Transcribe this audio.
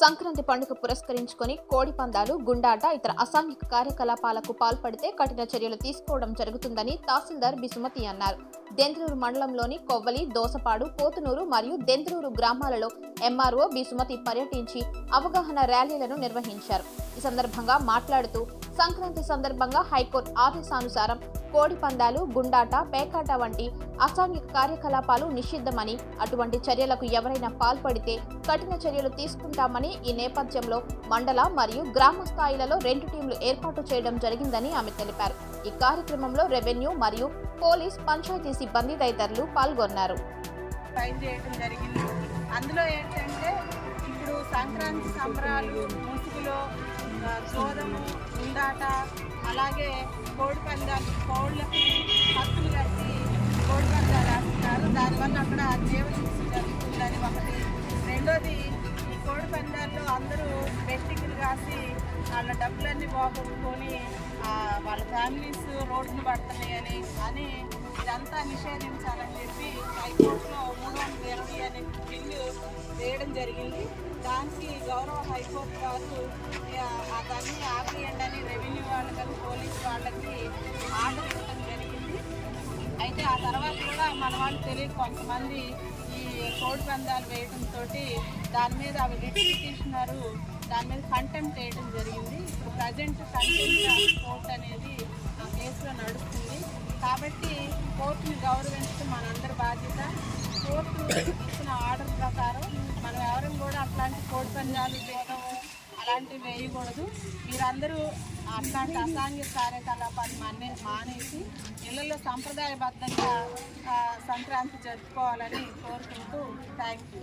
సంక్రాంతి పండుగ పురస్కరించుకొని కోడి పందాలు గుండాట ఇతర అసాంఘిక కార్యకలాపాలకు పాల్పడితే కఠిన చర్యలు తీసుకోవడం జరుగుతుందని తహసీల్దార్ బిసుమతి అన్నారు. దెంద్రూరు మండలంలోని కొవ్వలి దోసపాడు పోతునూరు మరియు దెంద్రూరు గ్రామాలలో ఎంఆర్ఓ బిసుమతి పర్యటించి అవగాహన ర్యాలీలను నిర్వహించారు. ఈ సందర్భంగా మాట్లాడుతూ సంక్రాంతి సందర్భంగా హైకోర్టు ఆదేశానుసారం కోడి పందాలు గుండాట పేకాట వంటి అసాంఘిక కార్యకలాపాలు నిషిద్ధమని అటువంటి చర్యలకు ఎవరైనా పాల్పడితే కఠిన చర్యలు తీసుకుంటామని ఈ నేపథ్యంలో మండల మరియు గ్రామ స్థాయిలలో రెండు టీంలు ఏర్పాటు చేయడం జరిగిందని ఆమె తెలిపారు. ఈ కార్యక్రమంలో రెవెన్యూ మరియు పోలీస్ పంచాయతీ సిబ్బంది తదితరులు పాల్గొన్నారు. అందులో ఏంటంటే ఇప్పుడు సంక్రాంతి సంబరాలు ముసుగులో సోదము ఉండాట అలాగే కోడి పందాలు కోళ్ళకి హక్కులు కట్టి కోడి పందాలు ఆడుతున్నారు. దానివల్ల అక్కడ జీవహింస జరుగుతుందని ఒకటి. రెండోది ఈ కోడి పందాల్లో అందరూ బెట్టింగ్లు కాసి వాళ్ళ డబ్బులన్నీ పోగొట్టుకొని వాళ్ళ ఫ్యామిలీస్ రోడ్డును పడుతున్నాయని అని ఇదంతా నిషేధించాలని చెప్పి హైకోర్టులో మూడు వందల ఇరవై అనే బిల్లు వేయడం జరిగింది. దానికి గౌరవ హైకోర్టు వారు ఆ, ఆపేయండి అని రెవెన్యూ వాళ్ళకి పోలీస్ వాళ్ళకి ఆర్డర్ ఇవ్వడం జరిగింది. అయితే ఆ తర్వాత కూడా మన వాళ్ళు తెలియదు కొంతమంది ఈ కోడి పందాలు వేయడంతో దాని మీద అవి రిటర్న్ తీసినారు దాని మీద కంటెంప్ట్ వేయడం జరిగింది. ఇప్పుడు ప్రజెంట్ కంటెంప్ట్ కోర్ట్ అనేది కూడా కోడి పందాలు చేయడము అలాంటివి వేయకూడదు. మీరందరూ అట్లాంటి అసాంఘిక కార్యకలాపాలు మానే మానేసి ఇళ్ళలో సంప్రదాయబద్ధంగా సంక్రాంతి జరుపుకోవాలని కోరుకుంటూ థ్యాంక్ యూ